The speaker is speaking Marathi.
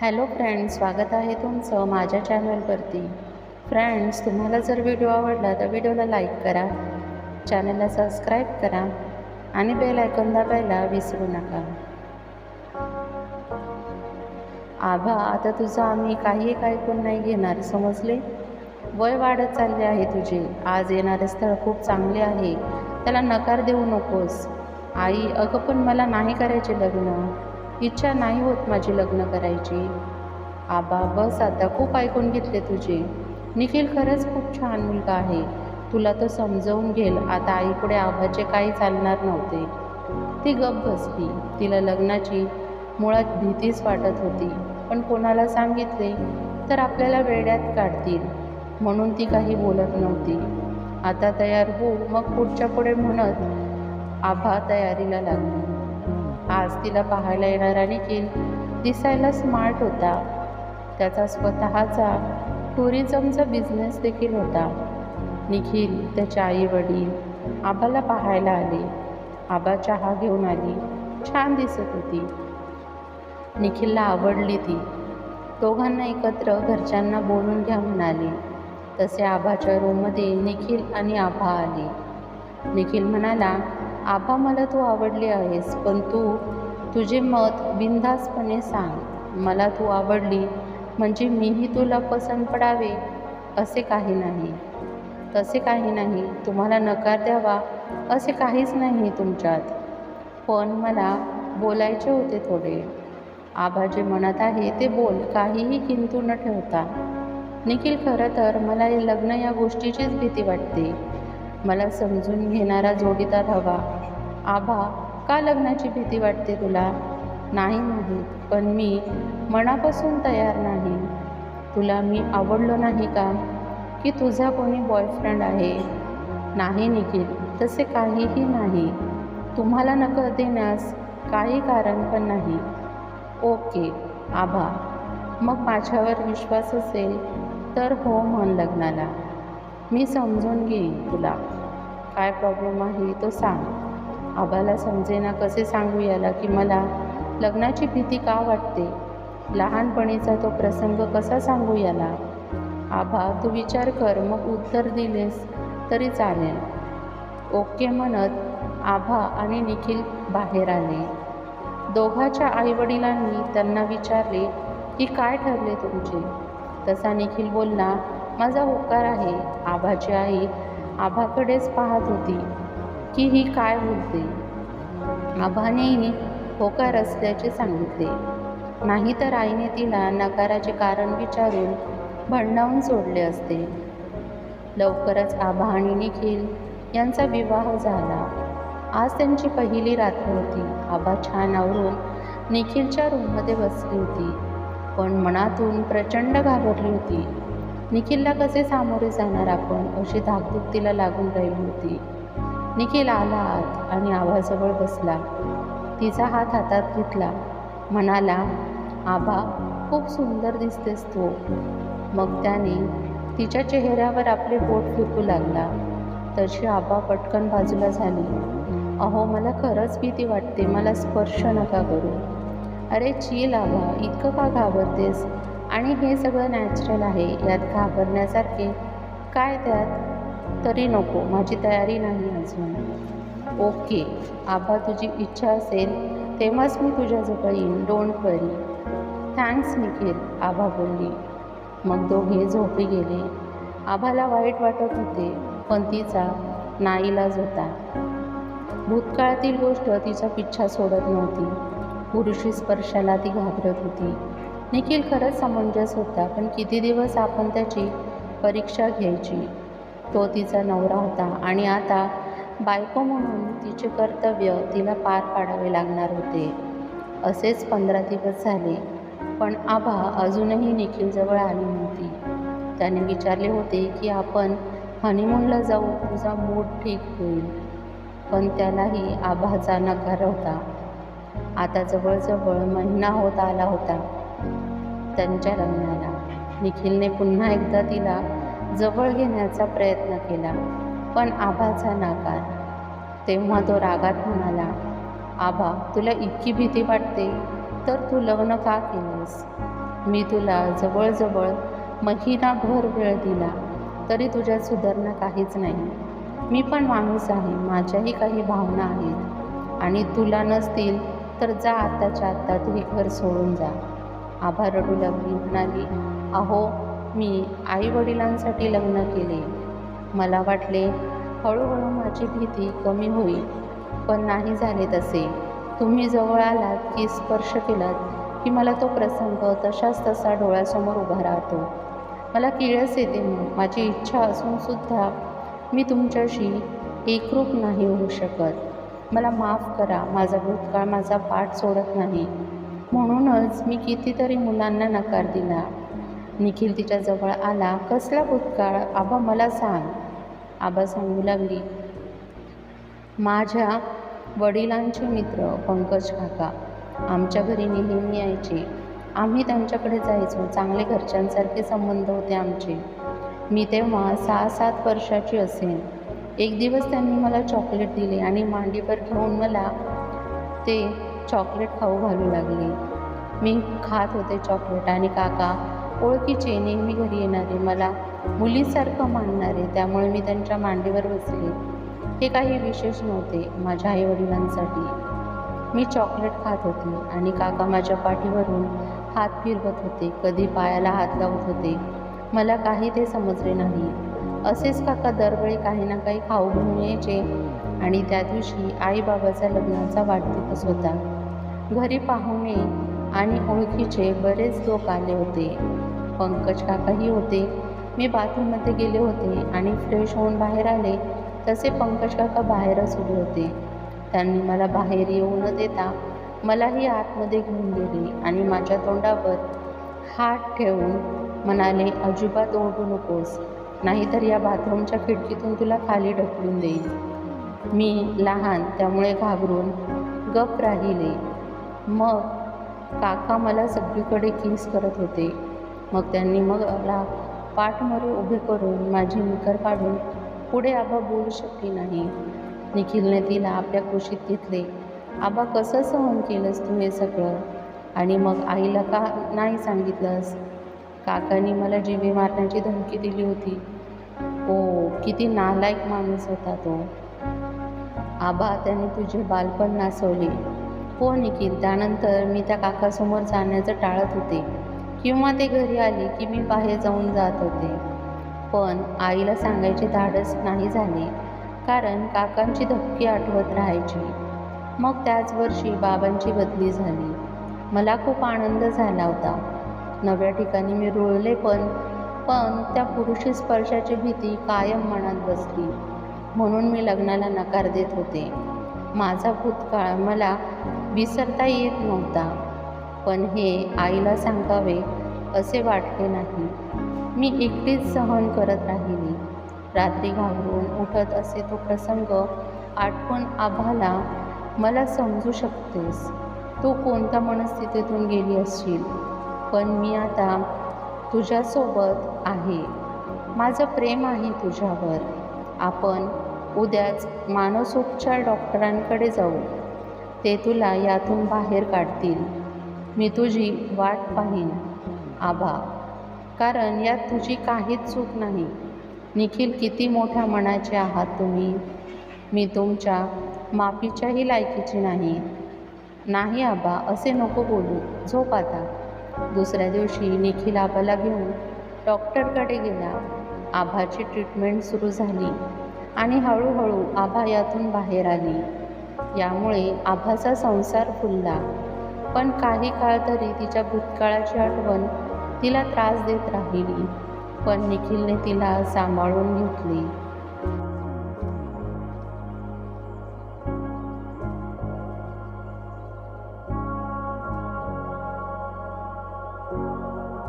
हॅलो फ्रेंड्स स्वागत आहे तुमचं माझ्या चॅनलवरती. फ्रेंड्स तुम्हाला जर व्हिडिओ आवडला तर व्हिडिओला लाईक करा चॅनलला सबस्क्राईब करा आणि बेल आयकॉन दाबायला विसरू नका. आभा आता तुझं आम्ही काही एक ऐकून नाही घेणार समजले? वय वाढत चालले आहे तुझे. आज येणारे स्थळ खूप चांगले आहे. त्याला नकार देऊ नकोस. आई अगं पण मला नाही करायचे लग्न. इच्छा नाही होत माझी लग्न करायची. आबा बस आता खूप ऐकून घेतले तुझे. निखिल खरंच खूप छान मुलगा आहे. तुला तो समजवून घेईल आता आईपुढे आबाचे काही चालणार नव्हते. ती गप्प बसली. तिला लग्नाची मुळात भीतीच वाटत होती. पण कोणाला सांगितले? तर आपल्याला वेड्यात काढतील. म्हणून ती काही बोलत नव्हती. आता तयार हो मग पुढच्या पुढे म्हणत आभा तयारीला लागली. आज तिला पाहायला येणारा निखिल दिसायला स्मार्ट होता. त्याचा स्वतःचा टुरिझमचा बिझनेस देखील होता. निखिल त्याचे आई वडील आबाला पाहायला आले. आबा चहा घेऊन आली. छान दिसत होती. निखिलला आवडली ती. दोघांना एकत्र घरच्यांना बोलून घ्या म्हणाले. तसे आबाच्या रूममध्ये निखिल आणि आभा आले. निखिल म्हणाला आभा मला तू आवडली आहेस पण तू तुझे मत बिनधास्तपणे सांग. मला तू आवडली म्हणजे मीही तुला पसंत पडावे असे काही नाही. तसे काही नाही. तुम्हाला नकार द्यावा असे काहीच नाही तुमच्यात. पण मला बोलायचे होते थोडे. आभा जे म्हणत आहे ते बोल काहीही किंतू न ठेवता. निखिल खरं तर मला हे लग्न या गोष्टीचीच भीती वाटते. मला समजून घेणारा जोडीदार हवा. आभा का लग्नाची भीती वाटते तुला? नाही नाही पण मी मनापासून तयार नाही. तुला मी आवडलो नाही का? की तुझा कोणी बॉयफ्रेंड आहे? नाही निखिल तसे काहीही नाही. तुम्हाला नकर देण्यास काही कारण पण नाही. ओके आभा मग माझ्यावर विश्वास असेल तर हो म्हण लग्नाला. मी समजून घेईन तुला. काय प्रॉब्लेम आहे तो सांग. आबाला समजेना कसे सांगू याला की मला लग्नाची भीती का वाटते? लहानपणीचा तो प्रसंग कसा सांगू याला? आबा तू विचार कर मग उत्तर दिलेस तरी चालेल. ओके म्हणत आभा आणि निखिल बाहेर आले. दोघाच्या आईवडिलांनी त्यांना विचारले की काय ठरले तुमचे? तसा निखिल बोलला माझा होकार आहे. आभाची आई आभाकडेच पाहत होती की ही काय बोलते. आभानेही होकार असल्याचे सांगितले. नाही तर आईने तिला नकाराचे कारण विचारून भंडावून सोडले असते. लवकरच आभा आणि निखिल यांचा विवाह झाला. आज त्यांची पहिली रात्र होती. आभा छान आवरून निखिलच्या रूममध्ये बसली होती. पण मनातून प्रचंड घाबरली होती. निखिलला कसे सामोरे जाणार आपण? अशी धाकधूक तिला लागून राहिली होती. निखिल आला आत आणि आभाजवळ बसला. तिचा हात हातात घेतला. म्हणाला आभा खूप सुंदर दिसतेस तू. मग त्याने तिच्या चेहऱ्यावर आपले बोट फिरकू लागला. तशी आबा पटकन बाजूला झाली. अहो मला खरंच भीती वाटते. मला स्पर्श नका करू. अरे चील आबा इतकं का घाबरतेस? आणि हे सगळं नॅचरल आहे. यात घाबरण्यासारखे काय त्यात? तरी नको. माझी तयारी नाही अजून. ओके. आबा तुझी इच्छा असेल तेव्हाच मी तुझ्याजवळ येईन. Don't worry thanks Nikhil. Abha बोलली. मग दोघे झोपी गेले. आभाला वाईट वाटत होते पण तिचा नाईलाज होता. भूतकाळातील गोष्ट तिचा पिच्छा सोडत नव्हती. पुरुषी स्पर्शाला ती घाबरत होती. निखिल खरंच समंजस होता पण किती दिवस आपण त्याची परीक्षा घ्यायची? तो तिचा नवरा होता आणि आता बायको म्हणून तिचे कर्तव्य तिला पार पाडावे लागणार होते. असेच पंधरा दिवस झाले पण आभा अजूनही निखिलजवळ आली नव्हती. त्याने विचारले होते की आपण हनीमूनला जाऊ तुझा मूड ठीक होईल. पण त्यालाही आभाचा नकार होता. आता जवळजवळ महिना होत आला होता. त्यांच्या लग्नाला निखिलने पुन्हा एकदा तिला जवळ घेण्याचा प्रयत्न केला पण आभाचा नाकार. तेव्हा तो रागात म्हणाला आभा तुला इतकी भीती वाटते? तर तू लग्न का केलंस? मी तुला जवळजवळ महिनाभर वेळ दिला तरी तुझ्यात सुधारणा काहीच नाही. मी पण माणूस आहे माझ्याही काही भावना आहेत. आणि तुला नसतील तर जा आत्ताच्या आत्ता तू हे घर सोडून जा. आभा रडू लागली म्हणाली अहो मी आईवडिलांसाठी लग्न केले. मला वाटले हळूहळू माझी भीती कमी होईल पण नाही झाले तसे. तुम्ही जवळ आलात की स्पर्श केलात की मला तो प्रसंग तशाच तसा डोळ्यासमोर उभा राहतो. मला किळस येते. माझी इच्छा असूनसुद्धा मी तुमच्याशी एकरूप नाही होऊ शकत. मला माफ करा. माझा भूतकाळ माझा पाठ सोडत नाही. म्हणूनच मी कितीतरी मुलांना नकार दिला. निखिल तिच्याजवळ आला. कसला भूतकाळ? आबा मला सांग. आबा सांगू लागली. माझ्या वडिलांचे मित्र पंकज काका आमच्या घरी नेहमी यायचे. आम्ही त्यांच्याकडे जायचो. चांगले घरच्यांसारखे संबंध होते आमचे. मी तेव्हा सहा सात वर्षाची असेन. एक दिवस त्यांनी मला चॉकलेट दिले आणि मांडीवर घेऊन मला ते चॉकलेट खाऊ घालू लागले. मी खात होते चॉकलेट. आणि काका ओळखीचे नेहमी घरी येणारे. मला मुलीसारखं मानणारे. त्यामुळे मी त्यांच्या मांडीवर बसले. हे काही विशेष नव्हते माझ्या आईवडिलांसाठी. मी चॉकलेट खात होते आणि काका माझ्या पाठीवरून हात फिरवत होते. कधी पायाला हात लावत होते. मला काही ते समजले नाही. असेच काका दरवेळी काही ना काही खाऊ घेऊन यायचे. आणि त्या दिवशी आईबाबाचा लग्नाचा वाढदिवस होता. घरी पाहुणे आणि ओळखीचे बरेच लोक आले होते. पंकज काकाही होते. मी बाथरूममध्ये गेले होते आणि फ्रेश होऊन बाहेर आले. तसे पंकज काका बाहेरच उभे होते. त्यांनी मला बाहेर येऊ न देता मलाही आतमध्ये घेऊन गेले आणि माझ्या तोंडावर हात ठेवून म्हणाले अजिबात ओढू नकोस. नाहीतर या बाथरूमच्या खिडकीतून तुला खाली ढकलून देईल मी लहान त्यामुळे घाबरून गप राहिले. मग काका मला सगळीकडे किस करत होते. मग त्यांनी मग मला पाठमोरे उभे करून माझी निकर काढून पुढे आबा बोलू शकली नाही. निखिलने तिला आपल्या कुशीत घेतले. आबा कसं सहन केलंस तू हे सगळं? आणि मग आईला का नाही सांगितलंस? काकांनी मला जीवे मारण्याची धमकी दिली होती. ओ किती नालायक माणूस होता तो. आबा त्याने तुझे बालपण नासवले. हो निखिल. त्यानंतर मी त्या काकासमोर जाण्याचं टाळत होते. किंवा ते घरी आले की मी बाहेर जाऊन जात होते. पण आईला सांगायचे धाडस नाही झाले कारण काकांची धक्की आठवत राहायची. मग त्याच वर्षी बाबांची बदली झाली. मला खूप आनंद झाला होता. नव्या ठिकाणी मी रुळले पण पण त्या पुरुषी स्पर्शाची भीती कायम मनात बसली. म्हणून मी लग्नाला नकार देत होते. माझा भूतकाळ मला विसरता येत नव्हता. पण हे आईला सांगावे असे वाटले नाही. मी एकटीच सहन करत राहिली. रात्री घाबरून उठत असे तो प्रसंग आठवण आभाला मला समजू शकतेस. तू कोणत्या मनस्थितीतून गेली असशील? पण मी आता तुझ्यासोबत आहे. माझं प्रेम आहे तुझ्यावर. आपण उद्याच मानसोपचार डॉक्टरांकडे जाऊ. ते तुला यातून बाहेर काढतील. मी तुझी वाट पाहीन आभा कारण यात तुझी काहीच चूक नाही. निखिल किती मोठ्या मनाचे आहात तुम्ही? मी तुमच्या माफीच्याही लायकीची नाही. नाही आबा असे नको बोलू. झोप आता. दुसऱ्या दिवशी निखिल आबाला घेऊन डॉक्टरकडे गेला. आभाची ट्रीटमेंट सुरू झाली आणि हळूहळू आभा यातून बाहेर आली. यामुळे आभाचा संसार फुलला. पण काही काळ तरी तिच्या भूतकाळाची आठवण तिला त्रास देत राहिली. पण निखिलने तिला सांभाळून घेतली.